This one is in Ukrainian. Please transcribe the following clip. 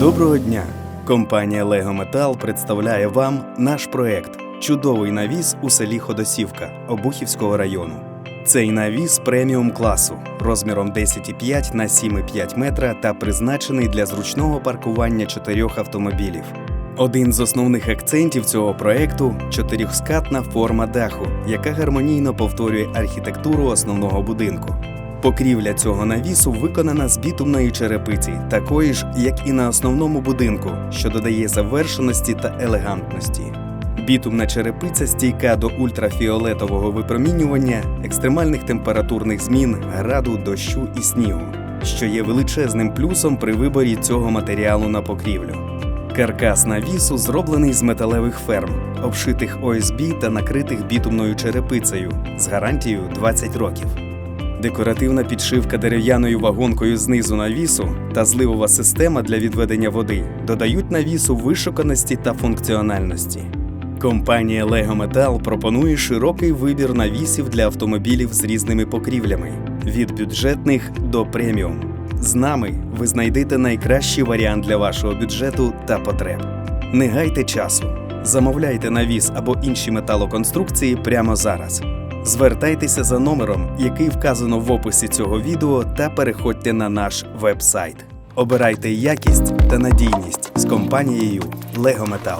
Доброго дня! Компанія Лего Метал представляє вам наш проект Чудовий навіс у селі Ходосівка Обухівського району. Цей навіс преміум класу розміром 10,5 на 7,5 метра та призначений для зручного паркування чотирьох автомобілів. Один з основних акцентів цього проекту чотирьохскатна форма даху, яка гармонійно повторює архітектуру основного будинку. Покрівля цього навісу виконана з бітумної черепиці, такої ж, як і на основному будинку, що додає завершеності та елегантності. Бітумна черепиця стійка до ультрафіолетового випромінювання, екстремальних температурних змін, граду, дощу і снігу, що є величезним плюсом при виборі цього матеріалу на покрівлю. Каркас навісу зроблений з металевих ферм, обшитих ОСБ та накритих бітумною черепицею з гарантією 20 років. Декоративна підшивка дерев'яною вагонкою знизу навісу та зливова система для відведення води додають навісу вишуканості та функціональності. Компанія Lego Metal пропонує широкий вибір навісів для автомобілів з різними покрівлями від бюджетних до преміум. З нами ви знайдете найкращий варіант для вашого бюджету та потреб. Не гайте часу. Замовляйте навіс або інші металоконструкції прямо зараз. Звертайтеся за номером, який вказано в описі цього відео, та переходьте на наш веб-сайт. Обирайте якість та надійність з компанією Lego Metal.